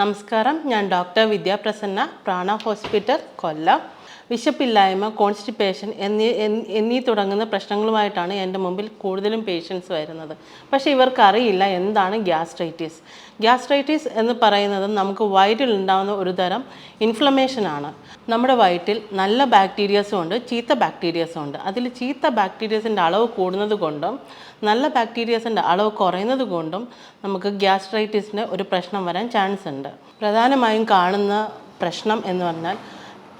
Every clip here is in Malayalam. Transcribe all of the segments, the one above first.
നമസ്കാരം. ഞാൻ ഡോക്ടർ വിദ്യാപ്രസന്ന പ്രാണ ഹോസ്പിറ്റൽ കൊല്ലം. വിശപ്പില്ലായ്മ കോൺസ്റ്റിപ്പേഷൻ എന്നീ എന്നി- തുടങ്ങുന്ന പ്രശ്നങ്ങളുമായിട്ടാണ് എന്റെ മുമ്പിൽ കൂടുതലും പേഷ്യൻസ് വരുന്നത്. പക്ഷേ ഇവർക്കറിയില്ല എന്താണ് ഗ്യാസ്ട്രൈറ്റിസ്. ഗ്യാസ്ട്രൈറ്റിസ് എന്ന് പറയുന്നത് നമുക്ക് വയറ്റിൽ ഉണ്ടാകുന്ന ഒരു തരം ഇൻഫ്ലമേഷനാണ് നമ്മുടെ വയറ്റിൽ നല്ല ബാക്ടീരിയസും ഉണ്ട് ചീത്ത ബാക്ടീരിയസും ഉണ്ട്. അതിൽ ചീത്ത ബാക്ടീരിയസിന്റെ അളവ് കൂടുന്നത് കൊണ്ടും നല്ല ബാക്ടീരിയസിന്റെ അളവ് കുറയുന്നത് കൊണ്ടും നമുക്ക് ഗ്യാസ്ട്രൈറ്റിസിന് ഒരു പ്രശ്നം വരാൻ ചാൻസ് ഉണ്ട്. പ്രധാനമായും കാണുന്ന പ്രശ്നം എന്ന് പറഞ്ഞാൽ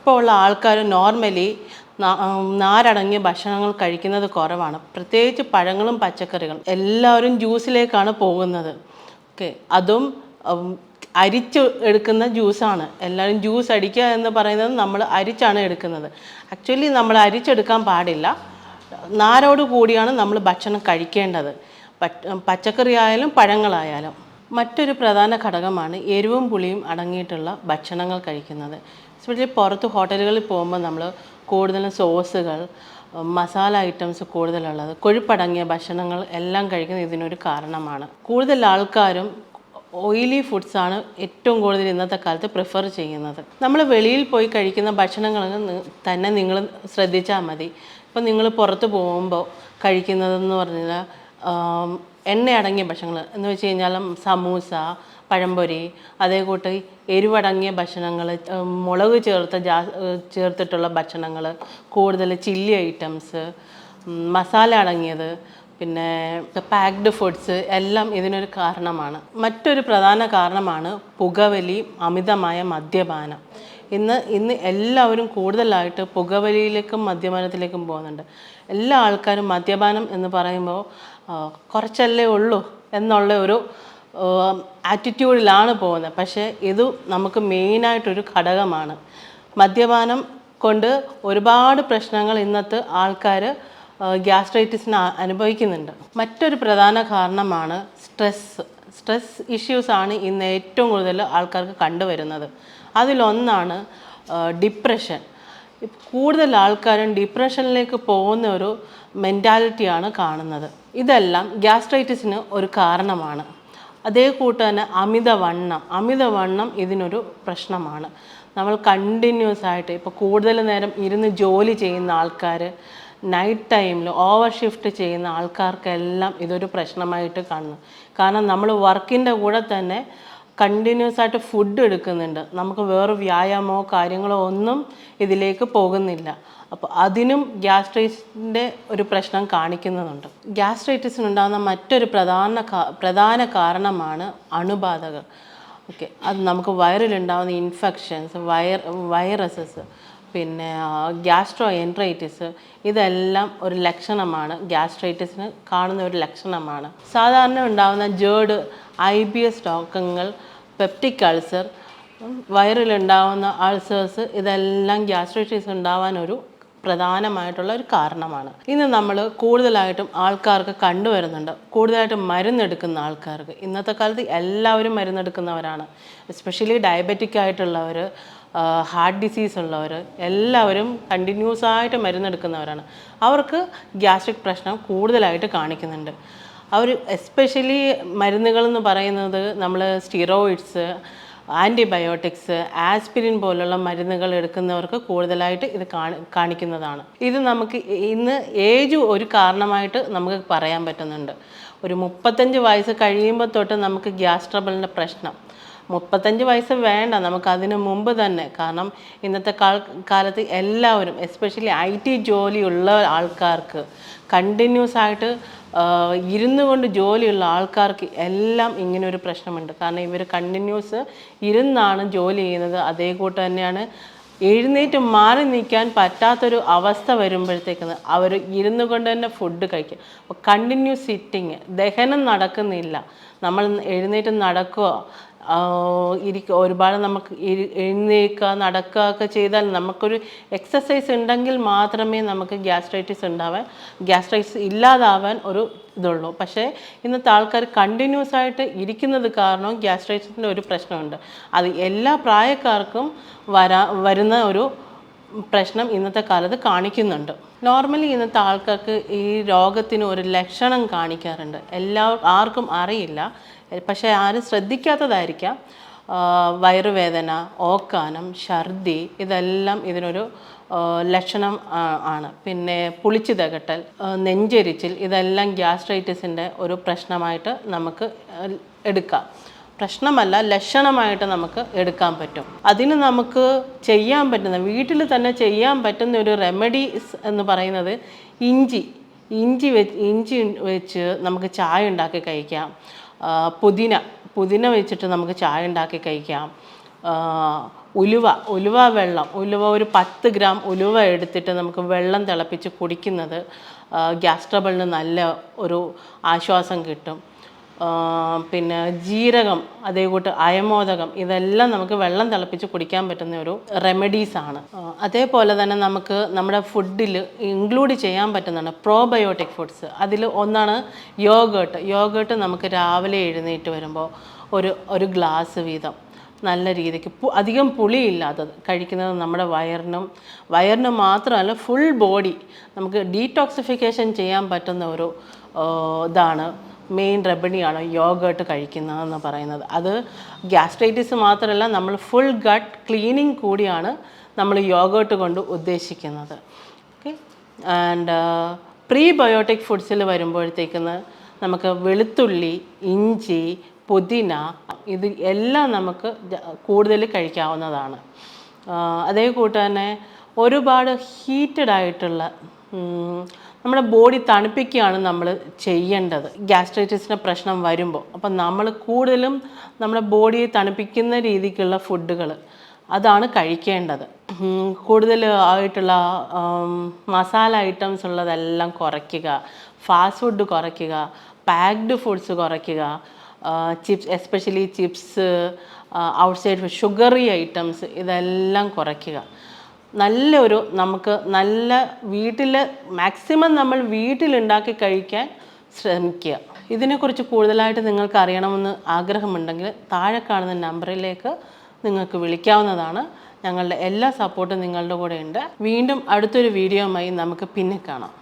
ഇപ്പോൾ ആൾക്കാർ നോർമലി നാരടങ്ങിയ ഭക്ഷണങ്ങൾ കഴിക്കുന്നത് കുറവാണ്. പ്രത്യേകിച്ച് പഴങ്ങളും പച്ചക്കറികളും. എല്ലാവരും ജ്യൂസിലേക്കാണ് പോകുന്നത്. ഓക്കെ അതും അരിച്ച് എടുക്കുന്ന ജ്യൂസാണ് എല്ലാവരും ജ്യൂസ് അടിക്കുക എന്ന് പറയുന്നത് നമ്മൾ അരിച്ചാണ് എടുക്കുന്നത്. ആക്ച്വലി നമ്മൾ അരിച്ചെടുക്കാൻ പാടില്ല. നാരോട് കൂടിയാണ് നമ്മൾ ഭക്ഷണം കഴിക്കേണ്ടത്. പച്ചക്കറി ആയാലും പഴങ്ങളായാലും. മറ്റൊരു പ്രധാന ഘടകമാണ് എരിവും പുളിയും അടങ്ങിയിട്ടുള്ള ഭക്ഷണങ്ങൾ കഴിക്കുന്നത്. എസ്പെഷ്യലി പുറത്ത് ഹോട്ടലുകളിൽ പോകുമ്പോൾ നമ്മൾ കൂടുതലും സോസുകൾ മസാല ഐറ്റംസ് കൂടുതലുള്ളത് കൊഴുപ്പടങ്ങിയ ഭക്ഷണങ്ങൾ എല്ലാം കഴിക്കുന്നത് ഇതിനൊരു കാരണമാണ്. കൂടുതൽ ആൾക്കാരും ഓയിലി ഫുഡ്സാണ് ഏറ്റവും കൂടുതൽ ഇന്നത്തെ കാലത്ത് പ്രിഫർ ചെയ്യുന്നത്. നമ്മൾ വെളിയിൽ പോയി കഴിക്കുന്ന ഭക്ഷണങ്ങൾ തന്നെ നിങ്ങൾ ശ്രദ്ധിച്ചാൽ മതി. ഇപ്പം നിങ്ങൾ പുറത്ത് പോകുമ്പോൾ കഴിക്കുന്നതെന്ന് പറഞ്ഞാൽ എണ്ണയടങ്ങിയ ഭക്ഷണങ്ങൾ എന്ന് വെച്ച് കഴിഞ്ഞാൽ സമൂസ പഴംപൊരി അതേ കൂട്ട് എരിവടങ്ങിയ ഭക്ഷണങ്ങൾ മുളക് ചേർത്ത ജാ ചേർത്തിട്ടുള്ള ഭക്ഷണങ്ങൾ കൂടുതൽ ചില്ലി ഐറ്റംസ് മസാല അടങ്ങിയത് പിന്നെ പാക്ഡ് ഫുഡ്സ് എല്ലാം ഇതിനൊരു കാരണമാണ്. മറ്റൊരു പ്രധാന കാരണമാണ് പുകവലി അമിതമായ മദ്യപാനം. ഇന്ന് ഇന്ന് എല്ലാവരും കൂടുതലായിട്ട് പുകവലിയിലേക്കും മദ്യപാനത്തിലേക്കും പോകുന്നുണ്ട്. എല്ലാ ആൾക്കാരും മദ്യപാനം എന്ന് പറയുമ്പോൾ കുറച്ചല്ലേ ഉള്ളൂ എന്നുള്ള ഒരു ആറ്റിറ്റ്യൂഡിലാണ് പോകുന്നത്. പക്ഷേ ഇത് നമുക്ക് മെയിനായിട്ടൊരു ഘടകമാണ്. മദ്യപാനം കൊണ്ട് ഒരുപാട് പ്രശ്നങ്ങൾ ഇന്നത്തെ ആൾക്കാർ ഗ്യാസ്ട്രൈറ്റിസിന് അനുഭവിക്കുന്നുണ്ട്. മറ്റൊരു പ്രധാന കാരണമാണ് സ്ട്രെസ് സ്ട്രെസ് ഇഷ്യൂസാണ് ഇന്ന് ഏറ്റവും കൂടുതൽ ആൾക്കാർക്ക് കണ്ടുവരുന്നത്. അതിലൊന്നാണ് ഡിപ്രഷൻ കൂടുതൽ ആൾക്കാരും ഡിപ്രഷനിലേക്ക് പോകുന്ന ഒരു മെന്റാലിറ്റിയാണ് കാണുന്നത്. ഇതെല്ലാം ഗ്യാസ്ട്രൈറ്റിസിന് ഒരു കാരണമാണ്. അതേ കൂട്ട് തന്നെ അമിതവണ്ണം. അമിതവണ്ണം ഇതിനൊരു പ്രശ്നമാണ്. നമ്മൾ കണ്ടിന്യൂസ് ആയിട്ട് ഇപ്പോൾ കൂടുതൽ നേരം ഇരുന്ന് ജോലി ചെയ്യുന്ന ആൾക്കാർ നൈറ്റ് ടൈമിൽ ഓവർ ഷിഫ്റ്റ് ചെയ്യുന്ന ആൾക്കാർക്കെല്ലാം ഇതൊരു പ്രശ്നമായിട്ട് കാണുന്നു. കാരണം നമ്മൾ വർക്കിന്റെ കൂടെ തന്നെ കണ്ടിന്യൂസ് ആയിട്ട് ഫുഡ് എടുക്കുന്നുണ്ട്. നമുക്ക് വേറെ വ്യായാമമോ കാര്യങ്ങളോ ഒന്നും ഇതിലേക്ക് പോകുന്നില്ല. അപ്പോൾ അതിനും ഗ്യാസ്ട്രൈറ്റിന്റെ ഒരു പ്രശ്നം കാണിക്കുന്നുണ്ട്. ഗ്യാസ്ട്രൈറ്റിസിനുണ്ടാകുന്ന മറ്റൊരു പ്രധാന പ്രധാന കാരണമാണ് അണുബാധകൾ. ഓക്കെ അത് നമുക്ക് വയറിലുണ്ടാകുന്ന ഇൻഫെക്ഷൻസ് വയർ വൈറസസ് പിന്നെ ഗ്യാസ്ട്രോ എൻട്രൈറ്റിസ് ഇതെല്ലാം ഒരു ലക്ഷണമാണ്. ഗ്യാസ്ട്രൈറ്റിസിന് കാണുന്ന ഒരു ലക്ഷണമാണ്. സാധാരണ ഉണ്ടാകുന്ന ജേർഡ് ഐ ബി എസ് രോഗങ്ങൾ പെപ്റ്റിക് അൾസർ വയറിലുണ്ടാകുന്ന അൾസേഴ്സ് ഇതെല്ലാം ഗ്യാസ്ട്രൈറ്റിസ് ഉണ്ടാവാൻ ഒരു പ്രധാനമായിട്ടുള്ള ഒരു കാരണമാണ്. ഇന്ന് നമ്മൾ കൂടുതലായിട്ടും ആൾക്കാർക്ക് കണ്ടുവരുന്നുണ്ട്. കൂടുതലായിട്ടും മരുന്നെടുക്കുന്ന ആൾക്കാർക്ക്. ഇന്നത്തെ കാലത്ത് എല്ലാവരും മരുന്നെടുക്കുന്നവരാണ്. എസ്പെഷ്യലി ഡയബറ്റിക് ആയിട്ടുള്ളവർ ഹാർട്ട് ഡിസീസ് ഉള്ളവർ എല്ലാവരും കണ്ടിന്യൂസ് ആയിട്ട് മരുന്നെടുക്കുന്നവരാണ്. അവർക്ക് ഗ്യാസ്ട്രിക് പ്രശ്നം കൂടുതലായിട്ട് കാണിക്കുന്നുണ്ട്. അവർ എസ്പെഷ്യലി മരുന്നുകൾ എന്ന് പറയുന്നത് നമ്മൾ സ്റ്റിറോയിഡ്സ് ആന്റിബയോട്ടിക്സ് ആസ്പിരിൻ പോലുള്ള മരുന്നുകൾ എടുക്കുന്നവർക്ക് കൂടുതലായിട്ട് ഇത് കാണി കാണിക്കുന്നതാണ്. ഇത് നമുക്ക് ഇന്ന് ഏജ് ഒരു കാരണമായിട്ട് നമുക്ക് പറയാൻ പറ്റുന്നുണ്ട്. ഒരു മുപ്പത്തഞ്ച് വയസ്സ് കഴിയുമ്പോൾ തൊട്ട് നമുക്ക് ഗ്യാസ് ട്രബിളിന്റെ പ്രശ്നം. മുപ്പത്തഞ്ച് വയസ്സ് വേണ്ട നമുക്ക് അതിന് മുമ്പ് തന്നെ. കാരണം ഇന്നത്തെ കാലത്ത് എല്ലാവരും എസ്പെഷ്യലി ഐ ടി ജോലിയുള്ള ആൾക്കാർക്ക് കണ്ടിന്യൂസ് ആയിട്ട് ഇരുന്നു കൊണ്ട് ജോലിയുള്ള ആൾക്കാർക്ക് എല്ലാം ഇങ്ങനെ ഒരു പ്രശ്നമുണ്ട്. കാരണം ഇവർ കണ്ടിന്യൂസ് ഇരുന്നാണ് ജോലി ചെയ്യുന്നത്. അതേ കൂട്ട് തന്നെയാണ് എഴുന്നേറ്റ് മാറി നിൽക്കാൻ പറ്റാത്തൊരു അവസ്ഥ വരുമ്പോഴത്തേക്ക് അവർ ഇരുന്നു കൊണ്ട് തന്നെ ഫുഡ് കഴിക്കും. അപ്പോൾ കണ്ടിന്യൂസ് സിറ്റിങ് ദഹനം നടക്കുന്നില്ല. നമ്മൾ എഴുന്നേറ്റ് നടക്കുക. ഇരിക്കുക ഒരുപാട് നമുക്ക് എഴുന്നേൽക്കുക നടക്കുക ഒക്കെ ചെയ്താൽ നമുക്കൊരു എക്സസൈസ് ഉണ്ടെങ്കിൽ മാത്രമേ നമുക്ക് ഗ്യാസ്ട്രൈറ്റിസ് ഉണ്ടാവാൻ ഗ്യാസ്ട്രൈറ്റിസ് ഇല്ലാതാവാൻ ഒരു ഇതുള്ളൂ. പക്ഷേ ഇന്നത്തെ ആൾക്കാർ കണ്ടിന്യൂസ് ആയിട്ട് ഇരിക്കുന്നത് കാരണം ഗ്യാസ്ട്രൈറ്റിസിന്റെ ഒരു പ്രശ്നമുണ്ട്. അത് എല്ലാ പ്രായക്കാർക്കും വരാ വരുന്ന ഒരു പ്രശ്നം ഇന്നത്തെ കാലത്ത് കാണിക്കുന്നുണ്ട്. നോർമലി ഇന്നത്തെ ആൾക്കാർക്ക് ഈ രോഗത്തിന് ഒരു ലക്ഷണം കാണിക്കാറുണ്ട്. എല്ലാ ആർക്കും അറിയില്ല. പക്ഷേ ആരും ശ്രദ്ധിക്കാത്തതായിരിക്കാം. വയറുവേദന ഓക്കാനം ഛർദി ഇതെല്ലാം ഇതിനൊരു ലക്ഷണം ആണ്. പിന്നെ പുളിച്ചു തകട്ടൽ നെഞ്ചെരിച്ചിൽ ഇതെല്ലാം ഗ്യാസ്ട്രൈറ്റിസിന്റെ ഒരു പ്രശ്നമായിട്ട് നമുക്ക് എടുക്കാം. പ്രശ്നമല്ല ലക്ഷണമായിട്ട് നമുക്ക് എടുക്കാൻ പറ്റും. അതിന് നമുക്ക് ചെയ്യാൻ പറ്റുന്ന വീട്ടിൽ തന്നെ ചെയ്യാൻ പറ്റുന്ന ഒരു റെമഡീസ് എന്ന് പറയുന്നത് ഇഞ്ചി. ഇഞ്ചി വെച്ച് ഇഞ്ചി വെച്ച് നമുക്ക് ചായ ഉണ്ടാക്കി കഴിക്കാം. പുതിന. പുതിന വെച്ചിട്ട് നമുക്ക് ചായ ഉണ്ടാക്കി കഴിക്കാം. ഉലുവ. ഉലുവ വെള്ളം. ഉലുവ ഒരു പത്ത് ഗ്രാം ഉലുവ എടുത്തിട്ട് നമുക്ക് വെള്ളം തിളപ്പിച്ച് കുടിക്കുന്നത് ഗ്യാസ് ട്രബിളിന് നല്ല ഒരു ആശ്വാസം കിട്ടും. പിന്നെ ജീരകം അതേ കൂട്ട് അയമോദകം ഇതെല്ലാം നമുക്ക് വെള്ളം തിളപ്പിച്ച് കുടിക്കാൻ പറ്റുന്ന ഒരു റെമഡീസാണ് അതേപോലെ തന്നെ നമുക്ക് നമ്മുടെ ഫുഡിൽ ഇൻക്ലൂഡ് ചെയ്യാൻ പറ്റുന്നതാണ് പ്രോബയോട്ടിക് ഫുഡ്സ് അതിൽ ഒന്നാണ് യോഗേട്ട് യോഗേട്ട് നമുക്ക് രാവിലെ എഴുന്നേറ്റ് വരുമ്പോൾ ഒരു ഒരു ഗ്ലാസ് വീതം നല്ല രീതിക്ക് അധികം പുളിയില്ലാത്തത് കഴിക്കുന്നത് നമ്മുടെ വയറിനും വയറിന് മാത്രമല്ല ഫുൾ ബോഡി നമുക്ക് ഡീടോക്സിഫിക്കേഷൻ ചെയ്യാൻ പറ്റുന്ന ഒരു ഇതാണ്. മെയിൻ റെബഡിയാണ് യോഗേട്ട് കഴിക്കുന്നതെന്ന് പറയുന്നത്. അത് ഗ്യാസ്ട്രൈറ്റിസ് മാത്രമല്ല നമ്മൾ ഫുൾ ഗട്ട് ക്ലീനിങ് കൂടിയാണ് നമ്മൾ യോഗേട്ട് കൊണ്ട് ഉദ്ദേശിക്കുന്നത്. ഓക്കെ ആൻഡ് പ്രീബയോട്ടിക് ഫുഡ്സിൽ വരുമ്പോഴത്തേക്കിന് നമുക്ക് വെളുത്തുള്ളി ഇഞ്ചി പുതിന ഇത് എല്ലാം നമുക്ക് കൂടുതൽ കഴിക്കാവുന്നതാണ്. അതേ കൂട്ട് തന്നെ ഒരുപാട് ഹീറ്റഡ് ആയിട്ടുള്ള നമ്മുടെ ബോഡി തണുപ്പിക്കുകയാണ് നമ്മൾ ചെയ്യേണ്ടത്. ഗ്യാസ്ട്രൈറ്റിസിന്റെ പ്രശ്നം വരുമ്പോൾ അപ്പം നമ്മൾ കൂടുതലും നമ്മുടെ ബോഡിയെ തണുപ്പിക്കുന്ന രീതിക്കുള്ള ഫുഡുകൾ അതാണ് കഴിക്കേണ്ടത്. കൂടുതൽ ആയിട്ടുള്ള മസാല ഐറ്റംസ് ഉള്ളതെല്ലാം കുറയ്ക്കുക. ഫാസ്റ്റ് ഫുഡ് കുറയ്ക്കുക. പാക്ഡ് ഫുഡ്സ് കുറയ്ക്കുക. Chips especially chips outside sugary items ഇതെല്ലാം കുറയ്ക്കുക. നല്ലൊരു നമുക്ക് നല്ല വീട്ടിൽ മാക്സിമം നമ്മൾ വീട്ടിലുണ്ടാക്കി കഴിക്കാൻ ശ്രമിക്കുക. ഇതിനെക്കുറിച്ച് കൂടുതലായിട്ട് നിങ്ങൾക്ക് അറിയണമെന്ന് ആഗ്രഹമുണ്ടെങ്കിൽ താഴെ കാണുന്ന നമ്പറിലേക്ക് നിങ്ങൾക്ക് വിളിക്കാവുന്നതാണ്. ഞങ്ങളുടെ എല്ലാ സപ്പോർട്ടും നിങ്ങളുടെ കൂടെ ഉണ്ട് വീണ്ടും അടുത്തൊരു വീഡിയോയുമായി നമുക്ക് പിന്നെ കാണാം.